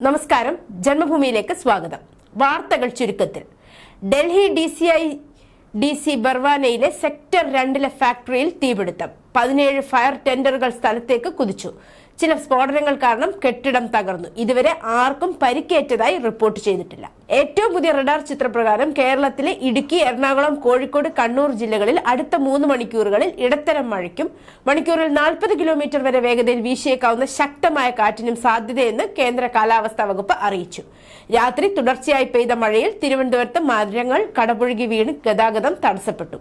നമസ്കാരം. ജന്മഭൂമിയിലേക്ക് സ്വാഗതം. വാർത്തകൾ ചുരുക്കത്തിൽ. Delhi D C I D C ബർവാനയിലെ sector രണ്ടിലെ ഫാക്ടറിയിൽ തീപിടുത്തം. പതിനേഴ് ഫയർ ടെൻഡറുകൾ സ്ഥലത്തേക്ക് കുതിച്ചു. ചില സ്ഫോടനങ്ങൾ കാരണം കെട്ടിടം തകർന്നു. ഇതുവരെ ആർക്കും പരിക്കേറ്റതായി റിപ്പോർട്ട് ചെയ്തിട്ടില്ല. ഏറ്റവും പുതിയ റഡാർ ചിത്രപ്രകാരം കേരളത്തിലെ ഇടുക്കി എറണാകുളം കോഴിക്കോട് കണ്ണൂർ ജില്ലകളിൽ അടുത്ത മൂന്ന് മണിക്കൂറുകളിൽ ഇടത്തരം മഴയ്ക്കും. മണിക്കൂറിൽ നാൽപ്പത് കിലോമീറ്റർ വരെ വേഗതയിൽ വീശിയേക്കാവുന്ന ശക്തമായ കാറ്റിനും സാധ്യതയെന്ന് കേന്ദ്ര കാലാവസ്ഥാ വകുപ്പ് അറിയിച്ചു. രാത്രി തുടർച്ചയായി പെയ്ത മഴയിൽ തിരുവനന്തപുരത്ത് മരങ്ങൾ കടപുഴകി വീണ് ഗതാഗതം തടസ്സപ്പെട്ടു.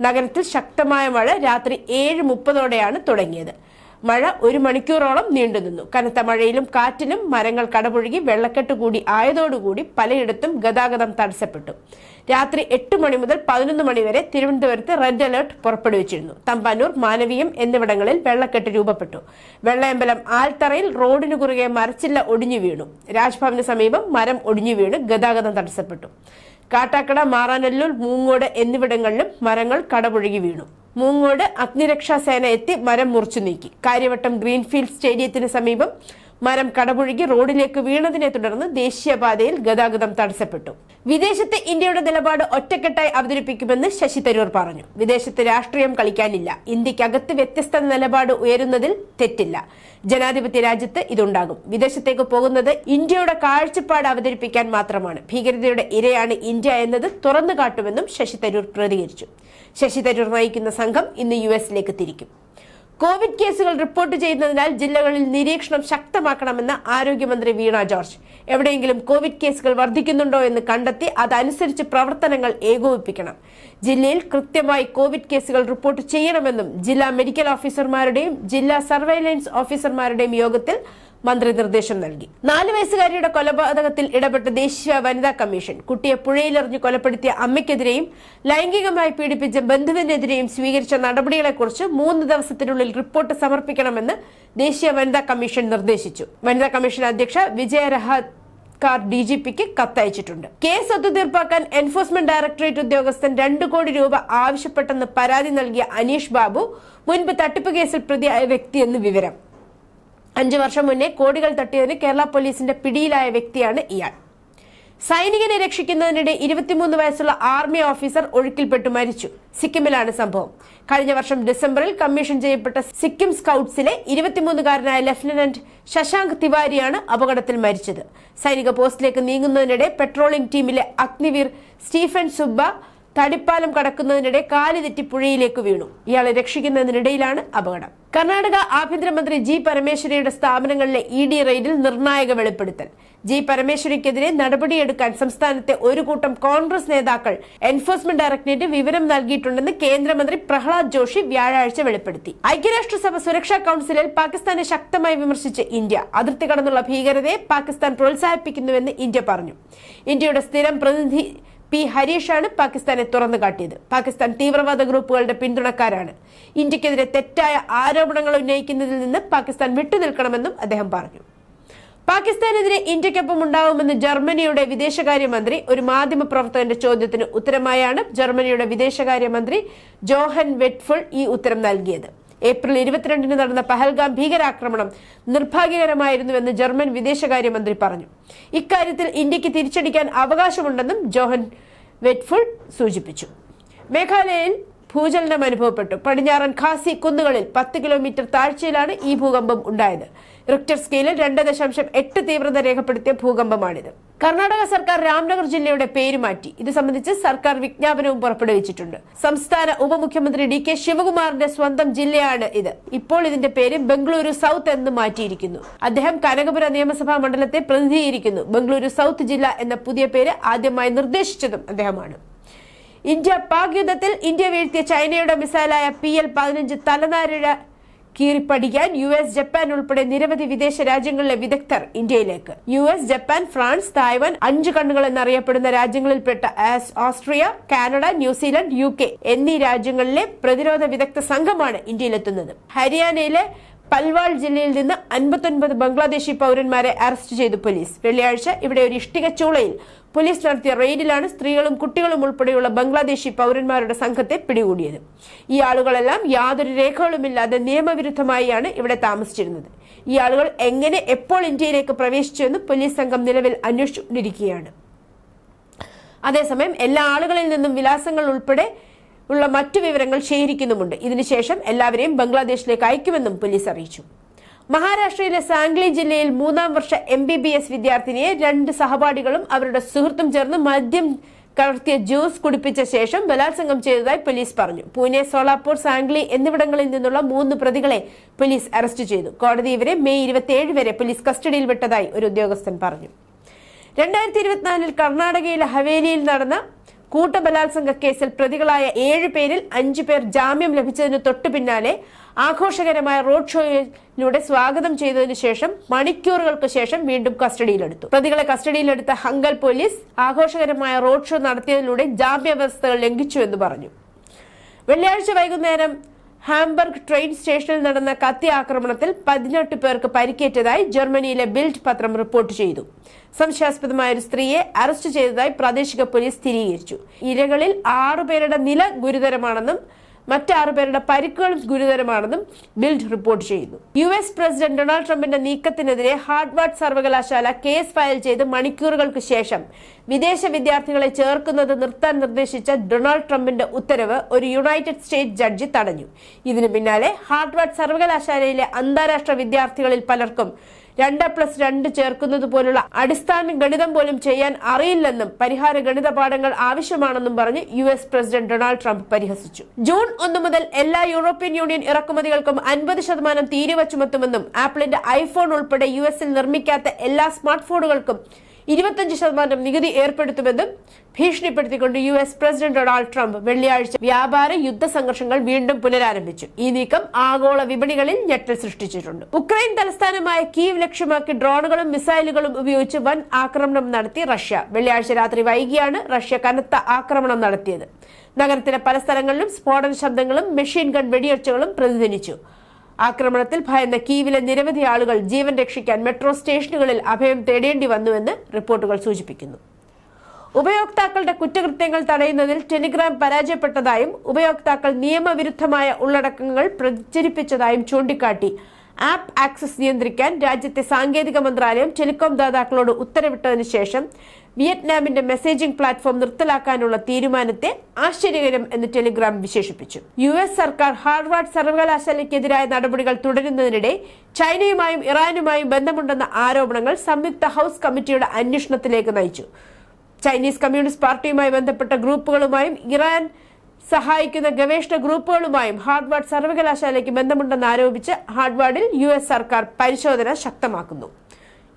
നഗരത്തിൽ ശക്തമായ മഴ രാത്രി ഏഴ് മുപ്പതോടെയാണ് തുടങ്ങിയത്. മഴ ഒരു മണിക്കൂറോളം നീണ്ടുനിന്നു കനത്ത മഴയിലും കാറ്റിലും മരങ്ങൾ കടപുഴകി വെള്ളക്കെട്ട് കൂടി ആയതോടുകൂടി പലയിടത്തും ഗതാഗതം തടസ്സപ്പെട്ടു. രാത്രി എട്ട് മണി മുതൽ പതിനൊന്ന് മണി വരെ തിരുവനന്തപുരത്ത് റെഡ് അലർട്ട് പുറപ്പെടുവിച്ചിരുന്നു. തമ്പാനൂർ മാനവീയം എന്നിവിടങ്ങളിൽ വെള്ളക്കെട്ട് രൂപപ്പെട്ടു. വെള്ളയമ്പലം ആൽത്തറയിൽ റോഡിനു കുറുകെ മരച്ചില്ല ഒടിഞ്ഞു വീണു. രാജ്ഭവന് സമീപം മരം ഒടിഞ്ഞു വീണ് ഗതാഗതം തടസ്സപ്പെട്ടു. കാട്ടാക്കട മാറാനല്ലൂർ മൂങ്ങോട് എന്നിവിടങ്ങളിലും മരങ്ങൾ കടപുഴകി വീണു. മൂങ്ങോട് അഗ്നിരക്ഷാ സേന എത്തി മരം മുറിച്ചു നീക്കി. കാര്യവട്ടം ഗ്രീൻഫീൽഡ് സ്റ്റേഡിയത്തിന് സമീപം മരം കടപുഴകി റോഡിലേക്ക് വീണതിനെ തുടർന്ന് ദേശീയപാതയിൽ ഗതാഗതം തടസ്സപ്പെട്ടു. വിദേശത്ത് ഇന്ത്യയുടെ നിലപാട് ഒറ്റക്കെട്ടായി അവതരിപ്പിക്കുമെന്ന് ശശി തരൂർ പറഞ്ഞു. വിദേശത്ത് രാഷ്ട്രീയം കളിക്കാനില്ല. ഇന്ത്യക്കകത്ത് വ്യത്യസ്ത നിലപാട് ഉയരുന്നതിൽ തെറ്റില്ല. ജനാധിപത്യ രാജ്യത്ത് ഇതുണ്ടാകും. വിദേശത്തേക്ക് പോകുന്നത് ഇന്ത്യയുടെ കാഴ്ചപ്പാട് അവതരിപ്പിക്കാൻ മാത്രമാണ്. ഭീകരതയുടെ ഇരയാണ് ഇന്ത്യ എന്നത് തുറന്നു കാട്ടുമെന്നും ശശി തരൂർ പ്രതികരിച്ചു. ശശി തരൂർ നയിക്കുന്ന സംഘം ഇന്ന് യു എസിലേക്ക് തിരിക്കും. കോവിഡ് കേസുകൾ റിപ്പോർട്ട് ചെയ്യുന്നതിനാൽ ജില്ലകളിൽ നിരീക്ഷണം ശക്തമാക്കണമെന്ന് ആരോഗ്യമന്ത്രി വീണ ജോർജ്. എവിടെയെങ്കിലും കോവിഡ് കേസുകൾ വർദ്ധിക്കുന്നുണ്ടോ എന്ന് കണ്ടെത്തി അതനുസരിച്ച് പ്രവർത്തനങ്ങൾ ഏകോപിപ്പിക്കണം. ജില്ലയിൽ കൃത്യമായി കോവിഡ് കേസുകൾ റിപ്പോർട്ട് ചെയ്യണമെന്നും ജില്ലാ മെഡിക്കൽ ഓഫീസർമാരുടെയും ജില്ലാ സർവൈലൻസ് ഓഫീസർമാരുടെയും യോഗത്തിൽ മന്ത്രി നിർദ്ദേശം നൽകി. നാല് വയസ്സുകാരിയുടെ കൊലപാതകത്തിൽ ഇടപെട്ട ദേശീയ വനിതാ കമ്മീഷൻ കുട്ടിയെ പുഴയിലെറിഞ്ഞ് കൊലപ്പെടുത്തിയ അമ്മയ്ക്കെതിരെയും ലൈംഗികമായി പീഡിപ്പിച്ച ബന്ധുവിനെതിരെയും സ്വീകരിച്ച നടപടികളെക്കുറിച്ച് മൂന്ന് ദിവസത്തിനുള്ളിൽ റിപ്പോർട്ട് സമർപ്പിക്കണമെന്ന് ദേശീയ വനിതാ കമ്മീഷൻ നിർദ്ദേശിച്ചു. വനിതാ കമ്മീഷൻ അധ്യക്ഷ വിജയ കാർ ഡി ജി പിക്ക് കത്തയച്ചിട്ടുണ്ട്. കേസ് ഒത്തുതീർപ്പാക്കാൻ എൻഫോഴ്സ്മെന്റ് ഡയറക്ടറേറ്റ് ഉദ്യോഗസ്ഥൻ രണ്ടു കോടി രൂപ ആവശ്യപ്പെട്ടെന്ന് പരാതി നൽകിയ അനീഷ് ബാബു മുൻപ് തട്ടിപ്പ് കേസിൽ പ്രതിയായ വ്യക്തിയെന്ന് വിവരം. അഞ്ചു വർഷം മുന്നേ കോടികൾ തട്ടിയതിന് കേരള പോലീസിന്റെ പിടിയിലായ വ്യക്തിയാണ് ഇയാൾ. സൈനികനെ രക്ഷിക്കുന്നതിനിടെ ഇരുപത്തിമൂന്ന് വയസ്സുള്ള ആർമി ഓഫീസർ ഒഴുക്കിൽപ്പെട്ടു മരിച്ചു. സിക്കിമിലാണ് സംഭവം. കഴിഞ്ഞ വർഷം ഡിസംബറിൽ കമ്മീഷൻ ചെയ്യപ്പെട്ട സിക്കിം സ്കൌട്ട്സിലെ ഇരുപത്തിമൂന്നുകാരനായ ലഫ്റ്റനന്റ് ശശാങ്ക് തിവാരിയാണ് അപകടത്തിൽ മരിച്ചത്. സൈനിക പോസ്റ്റിലേക്ക് നീങ്ങുന്നതിനിടെ പെട്രോളിംഗ് ടീമിലെ അഗ്നിവീർ സ്റ്റീഫൻ സുബ്ബ തടിപ്പാലം കടക്കുന്നതിനിടെ കാലിതെറ്റി പുഴയിലേക്ക് വീണു. ഇയാളെ രക്ഷിക്കുന്നതിനിടയിലാണ് അപകടം. കർണാടക ആഭ്യന്തരമന്ത്രി ജി പരമേശ്വരയുടെ സ്ഥാപനങ്ങളിലെ ഇ ഡി റെയ്ഡിൽ നിർണായക വെളിപ്പെടുത്തൽ. ജി പരമേശ്വരിക്കെതിരെ നടപടിയെടുക്കാൻ സംസ്ഥാനത്തെ ഒരു കൂട്ടം കോൺഗ്രസ് നേതാക്കൾ എൻഫോഴ്സ്മെന്റ് ഡയറക്ടറേറ്റ് വിവരം നൽകിയിട്ടുണ്ടെന്ന് കേന്ദ്രമന്ത്രി പ്രഹ്ലാദ് ജോഷി വ്യാഴാഴ്ച വെളിപ്പെടുത്തി. ഐക്യരാഷ്ട്രസഭ സുരക്ഷാ കൌൺസിലിൽ പാകിസ്ഥാനെ ശക്തമായി വിമർശിച്ച് ഇന്ത്യ. അതിർത്തി കടന്നുള്ള ഭീകരതയെ പാകിസ്ഥാൻ പ്രോത്സാഹിപ്പിക്കുന്നുവെന്ന് ഇന്ത്യ പറഞ്ഞു. ഇന്ത്യയുടെ സ്ഥിരം പ്രതിനിധി പി ഹരീഷാണ് പാകിസ്ഥാനെ തുറന്നു കാട്ടിയത്. പാകിസ്ഥാൻ തീവ്രവാദ ഗ്രൂപ്പുകളുടെ പിന്തുണക്കാരാണ്. ഇന്ത്യക്കെതിരെ തെറ്റായ ആരോപണങ്ങൾ ഉന്നയിക്കുന്നതിൽ നിന്ന് പാകിസ്ഥാൻ വിട്ടുനിൽക്കണമെന്നും അദ്ദേഹം പറഞ്ഞു. പാകിസ്ഥാനെതിരെ ഇന്ത്യക്കൊപ്പം ഉണ്ടാവുമെന്ന് ജർമ്മനിയുടെ വിദേശകാര്യമന്ത്രി ഒരു മാധ്യമ പ്രവർത്തകന്റെ ചോദ്യത്തിന് ഉത്തരമായാണ് ജർമ്മനിയുടെ വിദേശകാര്യമന്ത്രി ജോഹൻ വെറ്റ്ഫുൾ ഈ ഉത്തരം നൽകിയത്. ഏപ്രിൽ ഇരുപത്തിരണ്ടിന് നടന്ന പഹൽഗാം ഭീകരാക്രമണം നിർഭാഗ്യകരമായിരുന്നുവെന്ന് ജർമ്മൻ വിദേശകാര്യമന്ത്രി പറഞ്ഞു. ഇക്കാര്യത്തിൽ ഇന്ത്യയ്ക്ക് തിരിച്ചടിക്കാൻ അവകാശമുണ്ടെന്നും ജോഹൻ വെറ്റ്ഫുൾ സൂചിപ്പിച്ചു. മേഘാലയയിൽ ഭൂചലനം അനുഭവപ്പെട്ടു. പടിഞ്ഞാറൻ ഖാസി കുന്നുകളിൽ പത്ത് കിലോമീറ്റർ താഴ്ചയിലാണ് ഈ ഭൂകമ്പം ഉണ്ടായത്. റിക്ടർ സ്കെയിലിൽ രണ്ട് ദശാംശം എട്ട് തീവ്രത രേഖപ്പെടുത്തിയ ഭൂകമ്പമാണിത്. കർണാടക സർക്കാർ രാംനഗർ ജില്ലയുടെ പേര് മാറ്റി. ഇത് സംബന്ധിച്ച് സർക്കാർ വിജ്ഞാപനവും പുറപ്പെടുവിച്ചിട്ടുണ്ട്. സംസ്ഥാന ഉപമുഖ്യമന്ത്രി ഡി കെ ശിവകുമാറിന്റെ സ്വന്തം ജില്ലയാണ് ഇത്. ഇപ്പോൾ ഇതിന്റെ പേര് ബംഗളൂരു സൗത്ത് എന്ന് മാറ്റിയിരിക്കുന്നു. അദ്ദേഹം കനകപുര നിയമസഭാ മണ്ഡലത്തെ പ്രതിനിധീകരിക്കുന്നു. ബംഗളൂരു സൗത്ത് ജില്ല എന്ന പുതിയ പേര് ആദ്യമായി നിർദ്ദേശിച്ചതും അദ്ദേഹമാണ്. ഇന്ത്യ പാക് യുദ്ധത്തിൽ ഇന്ത്യ വീഴ്ത്തിയ ചൈനയുടെ മിസൈലായ പി എൽ പതിനഞ്ച് തലനാരിഴ കീറിപ്പടിക്കാൻ യു എസ് ജപ്പാൻ ഉൾപ്പെടെ നിരവധി വിദേശ രാജ്യങ്ങളിലെ വിദഗ്ധർ ഇന്ത്യയിലേക്ക്. U S Japan France Taiwan അഞ്ച് കണ്ണുകൾ എന്നറിയപ്പെടുന്ന രാജ്യങ്ങളിൽപ്പെട്ട Austria Canada New Zealand U എന്നീ രാജ്യങ്ങളിലെ പ്രതിരോധ വിദഗ്ധ സംഘമാണ് ഇന്ത്യയിലെത്തുന്നത്. ഹരിയാനയിലെ പൽവാൾ ജില്ലയിൽ നിന്ന് അൻപത്തൊൻപത് ബംഗ്ലാദേശി പൗരന്മാരെ അറസ്റ്റ് ചെയ്തു പോലീസ്. വെള്ളിയാഴ്ച ഇവിടെ ഒരു ഇഷ്ടിക ചൂളയിൽ പോലീസ് നടത്തിയ റെയ്ഡിലാണ് സ്ത്രീകളും കുട്ടികളും ഉൾപ്പെടെയുള്ള ബംഗ്ലാദേശി പൗരന്മാരുടെ സംഘത്തെ പിടികൂടിയത്. ഈ ആളുകളെല്ലാം യാതൊരു രേഖകളുമില്ലാതെ നിയമവിരുദ്ധമായാണ് ഇവിടെ താമസിച്ചിരുന്നത്. ഈ ആളുകൾ എങ്ങനെ എപ്പോൾ ഇന്ത്യയിലേക്ക് പ്രവേശിച്ചുവെന്ന് പോലീസ് സംഘം നിലവിൽ അന്വേഷിച്ചുകൊണ്ടിരിക്കുകയാണ്. അതേസമയം എല്ലാ ആളുകളിൽ നിന്നും വിലാസങ്ങൾ ഉൾപ്പെടെ ഉള്ള മറ്റു വിവരങ്ങൾ ശേഖരിക്കുന്നുമുണ്ട്. ഇതിനുശേഷം എല്ലാവരെയും ബംഗ്ലാദേശിലേക്ക് അയക്കുമെന്നും പോലീസ് അറിയിച്ചു. മഹാരാഷ്ട്രയിലെ സാംഗ്ലി ജില്ലയിൽ മൂന്നാം വർഷ എം ബി ബി എസ് വിദ്യാർത്ഥിനിയെ രണ്ട് സഹപാഠികളും അവരുടെ സുഹൃത്തും ചേർന്ന് മദ്യം കലർത്തിയ ജ്യൂസ് കുടിപ്പിച്ച ശേഷം ബലാത്സംഗം ചെയ്തതായി പോലീസ് പറഞ്ഞു. പൂനെ സോളാപൂർ സാംഗ്ലി എന്നിവിടങ്ങളിൽ നിന്നുള്ള മൂന്ന് പ്രതികളെ പോലീസ് അറസ്റ്റ് ചെയ്തു. കോടതി ഇവരെ മെയ് ഇരുപത്തിയേഴ് വരെ പോലീസ് കസ്റ്റഡിയിൽ വിട്ടതായി ഒരു ഉദ്യോഗസ്ഥൻ പറഞ്ഞു. രണ്ടായിരത്തി ഇരുപത്തിനാലിൽ കർണാടകയിലെ ഹവേലിയിൽ നടന്ന കൂട്ടബലാത്സംഗ കേസിൽ പ്രതികളായ ഏഴ് പേരിൽ അഞ്ചു പേർ ജാമ്യം ലഭിച്ചതിന് തൊട്ടു പിന്നാലെ ആഘോഷകരമായ റോഡ് ഷോയിലൂടെ സ്വാഗതം ചെയ്തതിനു ശേഷം മണിക്കൂറുകൾക്ക് ശേഷം വീണ്ടും കസ്റ്റഡിയിലെടുത്തു. പ്രതികളെ കസ്റ്റഡിയിലെടുത്ത ഹങ്കൽ പോലീസ് ആഘോഷകരമായ റോഡ് ഷോ നടത്തിയതിലൂടെ ജാമ്യ വ്യവസ്ഥകൾ ലംഘിച്ചു എന്ന് പറഞ്ഞു. വെള്ളിയാഴ്ച വൈകുന്നേരം ഹാംബർഗ് ട്രെയിൻ സ്റ്റേഷനിൽ നടന്ന കത്തി ആക്രമണത്തിൽ പതിനെട്ട് പേർക്ക് പരിക്കേറ്റതായി ജർമ്മനിയിലെ ബിൽഡ് പത്രം റിപ്പോർട്ട് ചെയ്തു. സംശയാസ്പദമായ ഒരു സ്ത്രീയെ അറസ്റ്റ് ചെയ്തതായി പ്രാദേശിക പോലീസ് സ്ഥിരീകരിച്ചു. ഇരകളിൽ ആറുപേരുടെ നില ഗുരുതരമാണെന്നും മറ്റാറു പേരുടെ പരിക്കുകളും ഗുരുതരമാണെന്നും ബിൽഡ് റിപ്പോർട്ട് ചെയ്യുന്നു. യു എസ് പ്രസിഡന്റ് ഡൊണാൾഡ് ട്രംപിന്റെ നീക്കത്തിനെതിരെ ഹാർഡ്വാർഡ് സർവകലാശാല കേസ് ഫയൽ ചെയ്ത് മണിക്കൂറുകൾക്ക് ശേഷം വിദേശ വിദ്യാർത്ഥികളെ ചേർക്കുന്നത് നിർത്താൻ നിർദ്ദേശിച്ച ഡൊണാൾഡ് ട്രംപിന്റെ ഉത്തരവ് ഒരു യുണൈറ്റഡ് സ്റ്റേറ്റ് ജഡ്ജി തടഞ്ഞു. ഇതിനു പിന്നാലെ ഹാർഡ്വാർഡ് സർവകലാശാലയിലെ അന്താരാഷ്ട്ര വിദ്യാർത്ഥികളിൽ പലർക്കും രണ്ട് പ്ലസ് രണ്ട് ചേർക്കുന്നത് പോലുള്ള അടിസ്ഥാന ഗണിതം പോലും ചെയ്യാൻ അറിയില്ലെന്നും പരിഹാര ഗണിത പാഠങ്ങൾ ആവശ്യമാണെന്നും പറഞ്ഞ് U S president Donald Trump പരിഹസിച്ചു. ജൂൺ ഒന്ന് മുതൽ എല്ലാ യൂറോപ്യൻ യൂണിയൻ ഇറക്കുമതികൾക്കും അൻപത് ശതമാനം തീരുവ ചുമത്തുമെന്നും ആപ്പിളിന്റെ ഐഫോൺ ഉൾപ്പെടെ യു എസിൽ നിർമ്മിക്കാത്ത എല്ലാ സ്മാർട്ട് ഫോണുകൾക്കും ഇരുപത്തഞ്ച് ശതമാനം നികുതി ഏർപ്പെടുത്തുമെന്നും ഭീഷണിപ്പെടുത്തിക്കൊണ്ട് U S president Donald Trump വെള്ളിയാഴ്ച വ്യാപാര യുദ്ധ സംഘർഷങ്ങൾ വീണ്ടും പുനരാരംഭിച്ചു. ഈ നീക്കം ആഗോള വിപണികളിൽ ഞെട്ടൽ സൃഷ്ടിച്ചിട്ടുണ്ട്. ഉക്രൈൻ തലസ്ഥാനമായ കീവ് ലക്ഷ്യമാക്കി ഡ്രോണുകളും മിസൈലുകളും ഉപയോഗിച്ച് വൻ ആക്രമണം നടത്തി റഷ്യ. വെള്ളിയാഴ്ച രാത്രി വൈകിയാണ് റഷ്യ കനത്ത ആക്രമണം നടത്തിയത്. നഗരത്തിലെ പല സ്ഥലങ്ങളിലും സ്ഫോടന ശബ്ദങ്ങളും മെഷീൻ ഗൺ വെടിയൊച്ചകളും പ്രതിധ്വനിച്ചു. ആക്രമണത്തിൽ ഭയന്ന കീവിലെ നിരവധി ആളുകൾ ജീവൻ രക്ഷിക്കാൻ മെട്രോ സ്റ്റേഷനുകളിൽ അഭയം തേടേണ്ടി വന്നുവെന്ന് റിപ്പോർട്ടുകൾ സൂചിപ്പിക്കുന്നു. ഉപയോക്താക്കളുടെ കുറ്റകൃത്യങ്ങൾ തടയുന്നതിൽ ടെലിഗ്രാം പരാജയപ്പെട്ടതായും ഉപയോക്താക്കൾ നിയമവിരുദ്ധമായ ഉള്ളടക്കങ്ങൾ പ്രചരിപ്പിച്ചതായും ചൂണ്ടിക്കാട്ടി ആപ്പ് ആക്സസ് നിയന്ത്രിക്കാൻ രാജ്യത്തെ സാങ്കേതിക മന്ത്രാലയം ടെലികോം ദാതാക്കളോട് ഉത്തരവിട്ടതിനു ശേഷം വിയറ്റ്നാമിന്റെ മെസ്സേജിംഗ് പ്ലാറ്റ്ഫോം നിർത്തലാക്കാനുള്ള തീരുമാനത്തെ ആശ്ചര്യകരം എന്ന് ടെലിഗ്രാം വിശേഷിപ്പിച്ചു. യു എസ് സർക്കാർ ഹാർവാർഡ് സർവകലാശാലയ്ക്കെതിരായ നടപടികൾ തുടരുന്നതിനിടെ ചൈനയുമായും ഇറാനുമായും ബന്ധമുണ്ടെന്ന ആരോപണങ്ങൾ സംയുക്ത ഹൌസ് കമ്മിറ്റിയുടെ അന്വേഷണത്തിലേക്ക് നയിച്ചു. ചൈനീസ് കമ്മ്യൂണിസ്റ്റ് പാർട്ടിയുമായി ബന്ധപ്പെട്ട ഗ്രൂപ്പുകളുമായും ഇറാൻ സഹായിക്കുന്ന ഗവേഷണ ഗ്രൂപ്പുകളുമായും ഹാർഡ്വാർഡ് സർവകലാശാലയ്ക്ക് ബന്ധമുണ്ടെന്ന് ആരോപിച്ച് ഹാർഡ്വാർഡിൽ യു സർക്കാർ പരിശോധന ശക്തമാക്കുന്നു.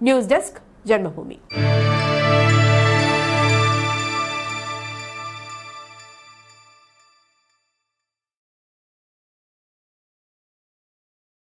News desk Janmabhumi.